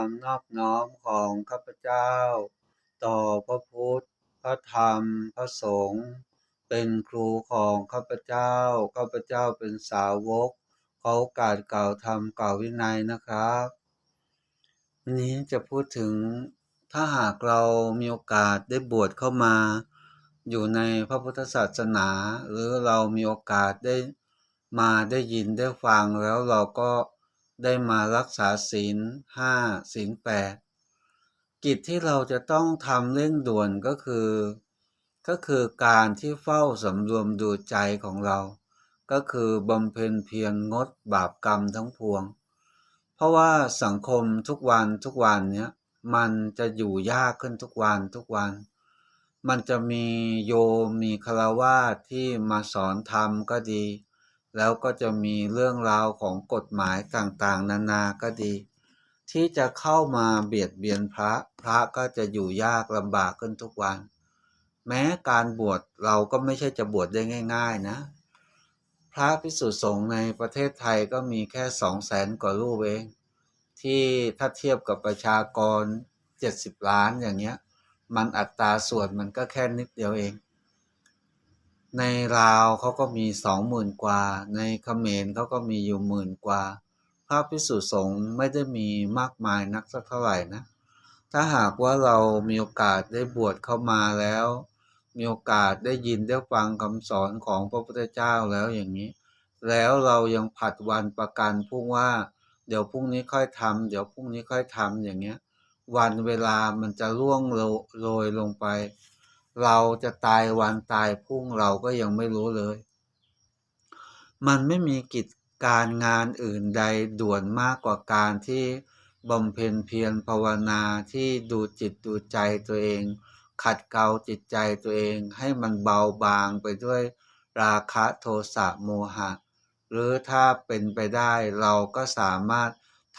ความนอบน้อมของข้าพเจ้า ต่อพระพุทธ พระธรรม พระสงฆ์เป็นครูของข้าพเจ้า ข้าพเจ้าเป็นสาวก เขอโอกาสกล่าวธรรมกล่าววินัยนะครับวันนี้จะพูดถึงถ้าหากเรามีโอกาสได้บวชเข้ามา อยู่ในพระพุทธศาสนา หรือเรามีโอกาสได้มาได้ยินได้ฟังแล้วเราก็ ได้มารักษาศีลห้าศีลแปดกิจที่เราจะต้องทำเร่งด่วนก็คือ ก็คือการที่เฝ้าสำรวมดูใจของเรา ก็คือบำเพ็ญเพียรงดบาปกรรมทั้งพวง เพราะว่าสังคมทุกวันทุกวันเนี้ยมันจะอยู่ยากขึ้นทุกวันทุกวัน มันจะมีโยมมีคารวาสที่มาสอนธรรมก็ดี แล้วก็จะมีเรื่องราวของกฎหมายต่างๆ นานาก็ดี ที่จะเข้ามาเบียดเบียนพระพระก็จะอยู่ยากลำบากขึ้นทุกวัน แม้การบวชเราก็ไม่ใช่จะบวชได้ง่าย ๆนะ พระพิสุสงฆ์ในประเทศไทยก็มีแค่สองแสนกว่ารูปเองที่ถ้าเทียบกับประชากร 70 ล้านอย่างเงี้ย มันอัตราส่วนมันก็แค่นิดเดียวเอง ในลาวเขาก็มีสองหมื่นกว่า ในเขมรเขาก็มีอยู่หมื่นกว่า พระพิสุสงฆ์ไม่ได้มีมากมายนักสักเท่าไหร่นะ ถ้าหากว่าเรามีโอกาสได้บวชเข้ามาแล้ว มีโอกาสได้ยินได้ฟังคำสอนของพระพุทธเจ้าแล้วอย่างนี้ แล้วเรายังผัดวันประกันพรุ่งว่า เดี๋ยวพรุ่งนี้ค่อยทำเดี๋ยวพรุ่งนี้ค่อยทำอย่างเงี้ย วันเวลามันจะล่วงโรยลงไป เราจะตายวันตายพรุ่งเราก็ยังไม่รู้เลย มันไม่มีกิจการงานอื่นใดด่วนมากกว่าการที่บำเพ็ญเพียรภาวนาที่ดูจิตดูใจตัวเอง ขัดเกลาจิตใจตัวเอง ให้มันเบาบางไปด้วยราคะโทสะโมหะ หรือถ้าเป็นไปได้เราก็สามารถ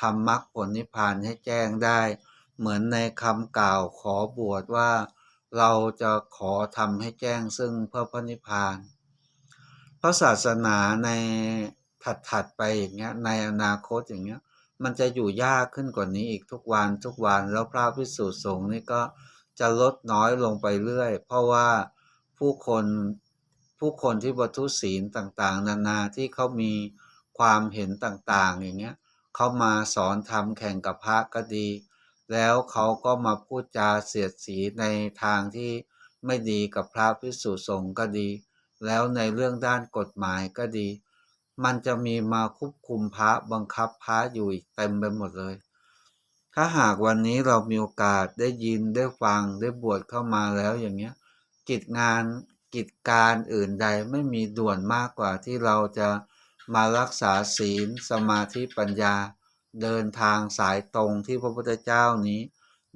ทำมรรคผลนิพพานให้แจ้งได้ เหมือนในคำกล่าวขอบวชว่า เราจะขอทำให้แจ้งซึ่งพระพนิพพาน พระศาสนาในถัดๆไปอย่างเงี้ยในอนาคตอย่างเงี้ยมันจะอยู่ยากขึ้นกว่านี้อีกทุกวันทุกวันแล้วพระพิสุสงฆ์นี่ก็จะลดน้อยลงไปเรื่อย เพราะว่าผู้คนผู้คนที่บรรทุศีลต่างๆ นานาที่เขามีความเห็นต่างๆ อย่างเงี้ยเขามาสอนทำแข่งกับพระก็ดี แล้วเขาก็มาพูดจาเสียดสีในทางที่ไม่ดีกับพระพิสุสงฆ์ก็ดี แล้วในเรื่องด้านกฎหมายก็ดี มันจะมีมาควบคุมพระบังคับพระอยู่อีกเต็มไปหมดเลย ถ้าหากวันนี้เรามีโอกาสได้ยินได้ฟังได้บวชเข้ามาแล้วอย่างเงี้ย กิจงานกิจการอื่นใดไม่มีด่วนมากกว่าที่เราจะมารักษาศีลสมาธิปัญญา เดินทางสายตรงที่พระพุทธเจ้านี้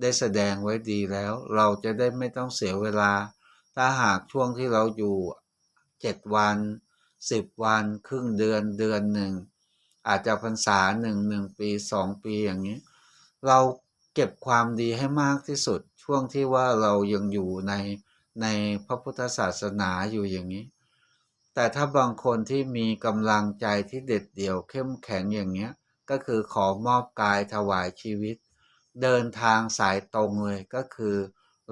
ได้แสดงไว้ดีแล้ว เราจะได้ไม่ต้องเสียเวลา ถ้าหากช่วงที่เราอยู่เจ็ดวันสิบวันครึ่งเดือนเดือนหนึ่ง อาจจะพรรษาหนึ่งหนึ่งปีสองปีอย่างนี้ เราเก็บความดีให้มากที่สุดช่วงที่ว่าเรายังอยู่ในในพระพุทธศาสนาอยู่อย่างนี้ แต่ถ้าบางคนที่มีกำลังใจที่เด็ดเดี่ยวเข้มแข็งอย่างเงี้ย ก็คือขอมอบกายถวายชีวิต เดินทางสายตรงเลยก็คือ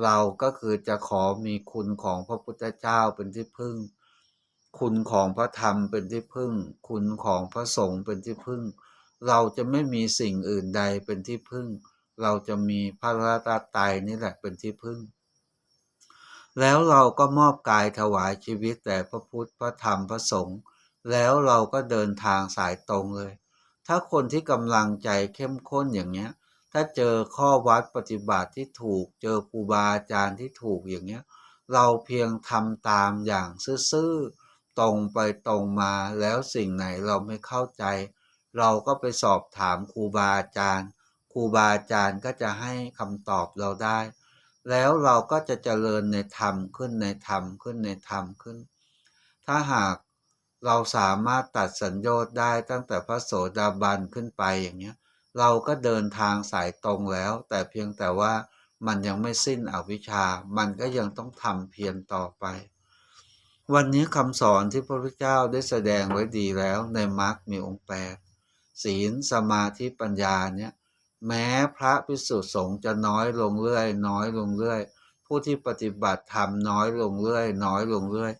เราก็คือจะขอมีคุณของพระพุทธเจ้าเป็นที่พึ่ง คุณของพระธรรมเป็นที่พึ่ง คุณของพระสงฆ์เป็นที่พึ่ง เราจะไม่มีสิ่งอื่นใดเป็นที่พึ่ง เราจะมีพระรัตนตรัยนี่แหละเป็นที่พึ่ง แล้วเราก็มอบกายถวายชีวิตแต่พระพุทธพระธรรมพระสงฆ์แล้วเราก็เดินทางสายตรงเลย ถ้าคนที่กำลังใจเข้มข้นอย่างเงี้ย ถ้าเจอข้อวัดปฏิบัติที่ถูก เจอครูบาอาจารย์ที่ถูกอย่างเงี้ย เราเพียงทำตามอย่างซื่อๆ ตรงไปตรงมา แล้วสิ่งไหนเราไม่เข้าใจ เราก็ไปสอบถามครูบาอาจารย์ ครูบาอาจารย์ก็จะให้คำตอบเราได้ แล้วเราก็จะเจริญในธรรมขึ้นในธรรมขึ้นในธรรมขึ้น ถ้าหาก เราสามารถตัดสัญญาณได้ตั้งแต่พระโสดาบันขึ้นไปอย่างเงี้ย เราก็เดินทางสายตรงแล้ว แต่เพียงแต่ว่ามันยังไม่สิ้นอวิชชา มันก็ยังต้องทำเพียรต่อไป วันนี้คำสอนที่พระพุทธเจ้าได้แสดงไว้ดีแล้วในมรรคมีองค์แปดศีลสมาธิปัญญาเนี่ยแม้พระพิสุสงฆ์จะน้อยลงเรื่อย น้อยลงเรื่อย ผู้ที่ปฏิบัติธรรมน้อยลงเรื่อย น้อยลงเรื่อย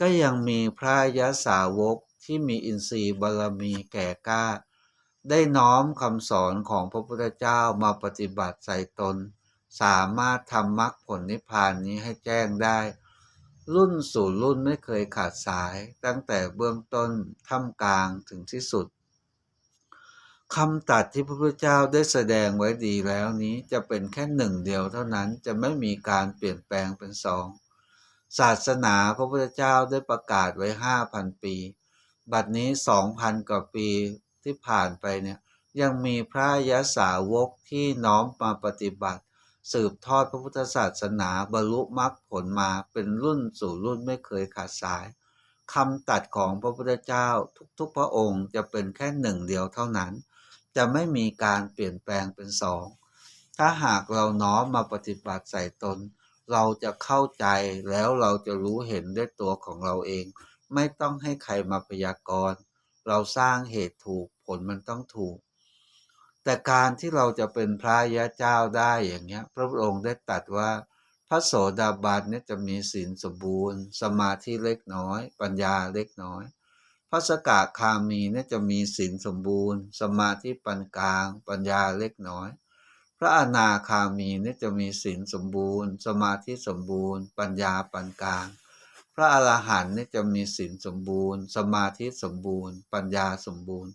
ก็ยังมีพระยะสาวกที่มีอินทรีย์บารมีแก่กล้า ได้น้อมคำสอนของพระพุทธเจ้ามาปฏิบัติใส่ตน สามารถทำมรรคผลนิพพานนี้ให้แจ้งได้ รุ่นสู่รุ่นไม่เคยขาดสายตั้งแต่เบื้องต้นท่ามกลางถึงที่สุดคำตัดที่พระพุทธเจ้าได้แสดงไว้ดีแล้วนี้จะเป็นแค่หนึ่งเดียวเท่านั้นจะไม่มีการเปลี่ยนแปลงเป็นสอง ศาสนาพระพุทธเจ้าได้ประกาศไว้ห้าพันปี บัดนี้สองพันกว่าปีที่ผ่านไปเนี่ยยังมีพระยะสาวกที่น้อมมาปฏิบัติ สืบทอดพระพุทธศาสนาบรรลุมรรคผลมาเป็นรุ่นสู่รุ่นไม่เคยขาดสายคำตัดของพระพุทธเจ้าทุกๆพระองค์จะเป็นแค่หนึ่งเดียวเท่านั้น จะไม่มีการเปลี่ยนแปลงเป็นสอง ถ้าหากเราน้อมมาปฏิบัติใส่ตน เราจะเข้าใจแล้วเราจะรู้เห็นด้วยตัวของเราเอง ไม่ต้องให้ใครมาพยากรณ์ เราสร้างเหตุถูกผลมันต้องถูก แต่การที่เราจะเป็นพระยะเจ้าได้อย่างเงี้ย พระองค์ได้ตัดว่า พระโสดาบันเนี่ยจะมีศีลสมบูรณ์ สมาธิเล็กน้อย ปัญญาเล็กน้อย พระสกาคามีเนี่ยจะมีศีลสมบูรณ์ สมาธิปานกลาง ปัญญาเล็กน้อย พระอนาคามีนี่จะมีศีลสมบูรณ์ สมาธิสมบูรณ์ ปัญญาปานกลาง พระอรหันต์นี่จะมีศีลสมบูรณ์ สมาธิสมบูรณ์ ปัญญาสมบูรณ์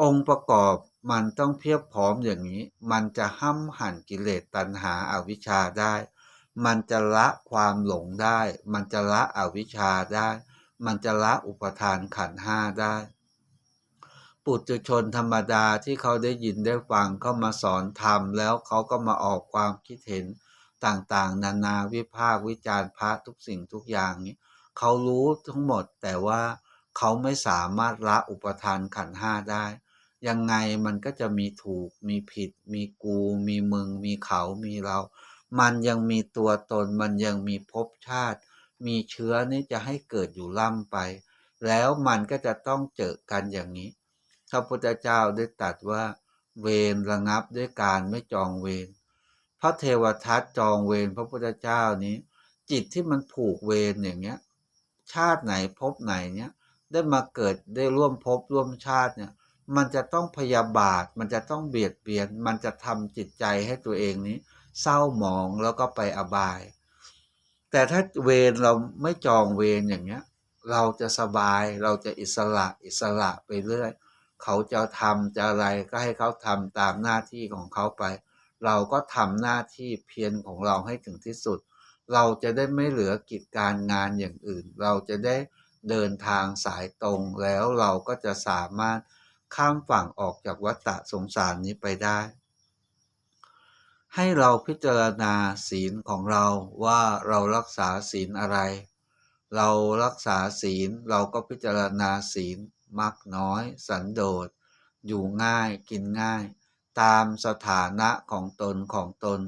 องค์ประกอบมันต้องเพียบพร้อมอย่างนี้ มันจะห้ำหั่นกิเลสตัณหาอาวิชชาได้ มันจะละความหลงได้ มันจะละอวิชชาได้ มันจะละอุปทานขันห้าได้ ปุถุชนธรรมดาที่เขาได้ยินได้ฟังเขามาสอนธรรมแล้วเขาก็มาออกความคิดเห็นต่างๆ นานาวิพากษ์วิจารณ์พระทุกสิ่งทุกอย่างนี้เขารู้ทั้งหมดแต่ว่าเขาไม่สามารถละอุปทานขันห้าได้ ยังไงมันก็จะมีถูกมีผิด มีกู มีมึง มีเขา มีเรา มันยังมีตัวตน มันยังมีภพชาติ มีเชื้อนี่จะให้เกิดอยู่ล่ำไป แล้วมันก็จะต้องเจอกันอย่างนี้ พระพุทธเจ้าได้ตัดว่า เวรระงับด้วยการไม่จองเวรพระเทวทัตจองเวรพระพุทธเจ้านี้ จิตที่มันผูกเวรอย่างเงี้ย ชาติไหนพบไหนเนี้ยได้มาเกิดได้ร่วมพบร่วมชาติเนี่ย มันจะต้องพยาบาท มันจะต้องเบียดเบียน มันจะทำจิตใจให้ตัวเองนี้ เศร้าหมองแล้วก็ไปอบาย แต่ถ้าเวรเราไม่จองเวรอย่างเงี้ย เราจะสบายเราจะอิสระอิสระไปเรื่อย เขาจะทำจะอะไรก็ให้เขาทำตามหน้าที่ของเขาไป เราก็ทำหน้าที่เพียรของเราให้ถึงที่สุด เราจะได้ไม่เหลือกิจการงานอย่างอื่น เราจะได้เดินทางสายตรงแล้วเราก็จะสามารถข้ามฝั่งออกจากวัฏสงสารนี้ไปได้ ให้เราพิจารณาศีลของเราว่าเรารักษาศีลอะไร เรารักษาศีลเราก็พิจารณาศีล มักน้อย สันโดษ อยู่ง่ายกินง่าย ตามสถานะของตนของตน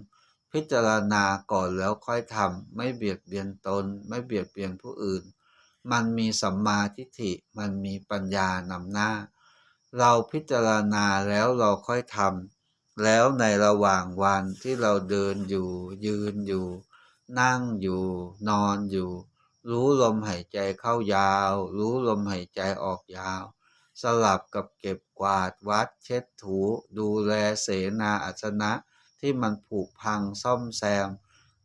พิจารณาก่อนแล้วค่อยทำไม่เบียดเบียนตน ไม่เบียดเบียนผู้อื่น มันมีสัมมาทิฏฐิมันมีปัญญานำหน้า เราพิจารณาแล้วเราค่อยทำแล้วในระหว่างวันที่เราเดินอยู่ยืนอยู่ นั่งอยู่ นอนอยู่ รู้ลมหายใจเข้ายาว รู้ลมหายใจออกยาว สลับกับเก็บกวาดวัดเช็ดถู ดูแลเสนาอัศนะที่มันผุพังซ่อมแซม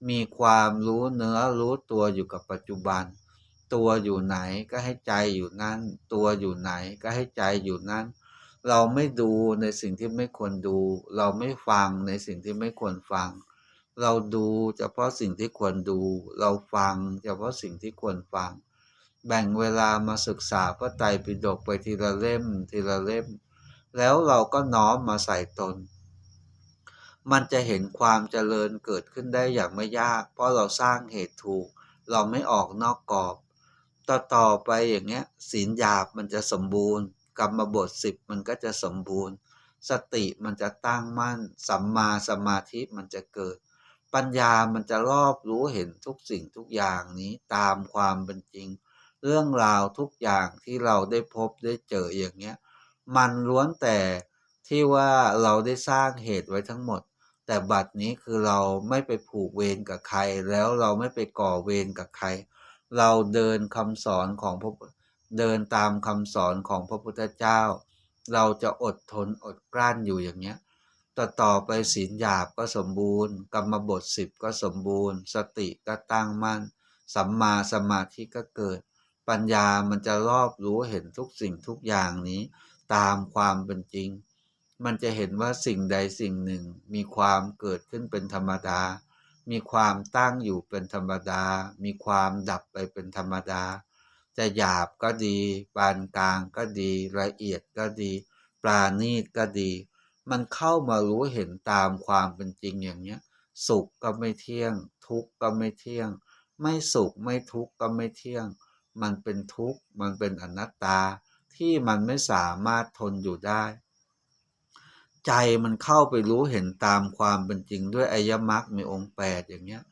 มีความรู้เนื้อรู้ตัวอยู่กับปัจจุบัน ตัวอยู่ไหนก็ให้ใจอยู่นั่น ตัวอยู่ไหนก็ให้ใจอยู่นั่น เราไม่ดูในสิ่งที่ไม่ควรดู เราไม่ฟังในสิ่งที่ไม่ควรฟัง เราดูเฉพาะสิ่งที่ควรดู เราฟังเฉพาะสิ่งที่ควรฟัง แบ่งเวลามาศึกษาพระไตรปิฎกไปทีละเล่มทีละเล่ม แล้วเราก็น้อมมาใส่ตน มันจะเห็นความเจริญเกิดขึ้นได้อย่างไม่ยาก เพราะเราสร้างเหตุถูก เราไม่ออกนอกกรอบ ต่อต่อไปอย่างเงี้ยศีลหยาบมันจะสมบูรณ์ กรรมบทสิบมันก็จะสมบูรณ์ สติมันจะตั้งมั่นสัมมาสมาธิมันจะเกิด ปัญญามันจะรอบรู้เห็นทุกสิ่งทุกอย่างนี้ตามความเป็นจริง เรื่องราวทุกอย่างที่เราได้พบได้เจออย่างเงี้ย มันล้วนแต่ที่ว่าเราได้สร้างเหตุไว้ทั้งหมด แต่บัดนี้คือเราไม่ไปผูกเวรกับใคร แล้วเราไม่ไปก่อเวรกับใคร เราเดินคำสอนของพระเดินตามคำสอนของพระพุทธเจ้า เราจะอดทนอดกลั้นอยู่อย่างเนี้ย ต่อต่อไปศีลหยาบก็สมบูรณ์ กรรมบทสิบก็สมบูรณ์ สติก็ตั้งมั่น สัมมาสมาธิก็เกิด ปัญญามันจะรอบรู้เห็นทุกสิ่งทุกอย่างนี้ ตามความเป็นจริง มันจะเห็นว่าสิ่งใดสิ่งหนึ่ง มีความเกิดขึ้นเป็นธรรมดา มีความตั้งอยู่เป็นธรรมดา มีความดับไปเป็นธรรมดา จะหยาบก็ดี ปานกลางก็ดี ละเอียดก็ดี ปราณีตก็ดี มันเข้ามารู้เห็นตามความเป็นจริงอย่างเนี้ย สุขก็ไม่เที่ยง ทุกข์ก็ไม่เที่ยง ไม่สุขไม่ทุกข์ก็ไม่เที่ยง มันเป็นทุกข์มันเป็นอนัตตาที่มันไม่สามารถทนอยู่ได้ ใจมันเข้าไปรู้เห็นตามความเป็นจริงด้วยอายมรรคมีองค์แปดอย่างเงี้ย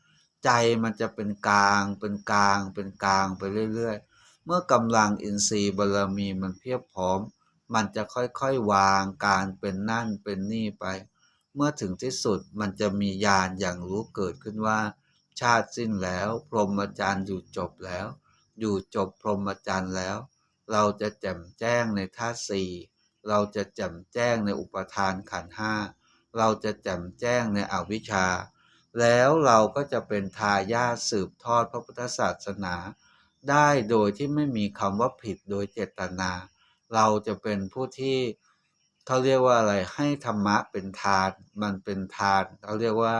ใจมันจะเป็นกลาง เป็นกลาง เป็นกลางไปเรื่อย ๆ เมื่อกำลังอินทรีย์บารมีมันเพียบพร้อม มันจะค่อยๆวางการเป็นนั่นเป็นนี่ไป เมื่อถึงที่สุดมันจะมีญาณอย่างรู้เกิดขึ้นว่า ชาติสิ้นแล้ว พรหมจรรย์อยู่จบแล้ว อยู่จบพรหมจรรย์แล้ว เราจะแจ่มแจ้งในธาตุสี่เราจะแจ่มแจ้งในอุปทานขันห้าเราจะแจ่มแจ้งในอวิชชา แล้วเราก็จะเป็นทายาทสืบทอดพระพุทธศาสนา ได้โดยที่ไม่มีคำว่าผิดโดยเจตนา เราจะเป็นผู้ที่เขาเรียกว่าอะไรให้ธรรมะเป็นทาน มันเป็นทานเขาเรียกว่า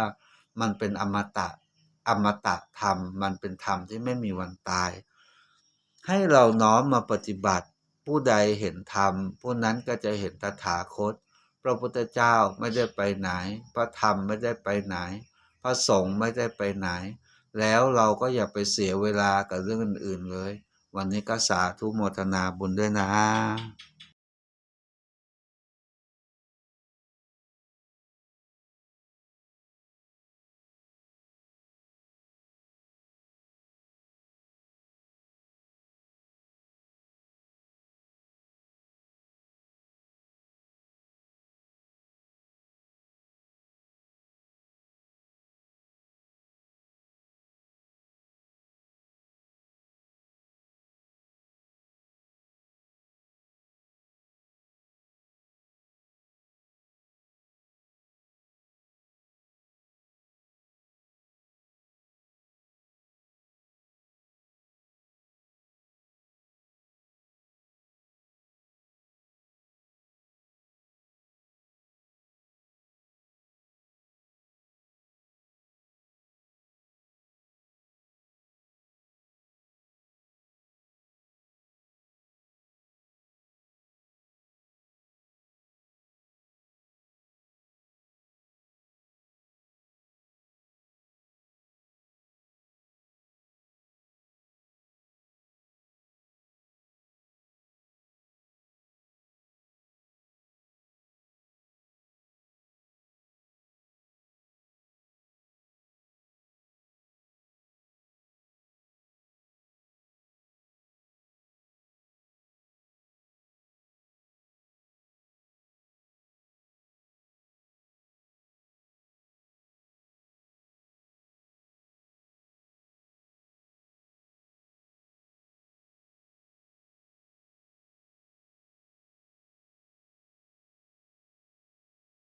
มันเป็นอมตะอมตะธรรม มันเป็นธรรมที่ไม่มีวันตาย ให้เราน้อมมาปฏิบัติ ผู้ใดเห็นธรรม ผู้นั้นก็จะเห็นตถาคต พระพุทธเจ้าไม่ได้ไปไหน พระธรรมไม่ได้ไปไหน พระสงฆ์ไม่ได้ไปไหน แล้วเราก็อย่าไปเสียเวลากับเรื่องอื่นๆเลย วันนี้ก็สาธุโมทนาบุญด้วยนะ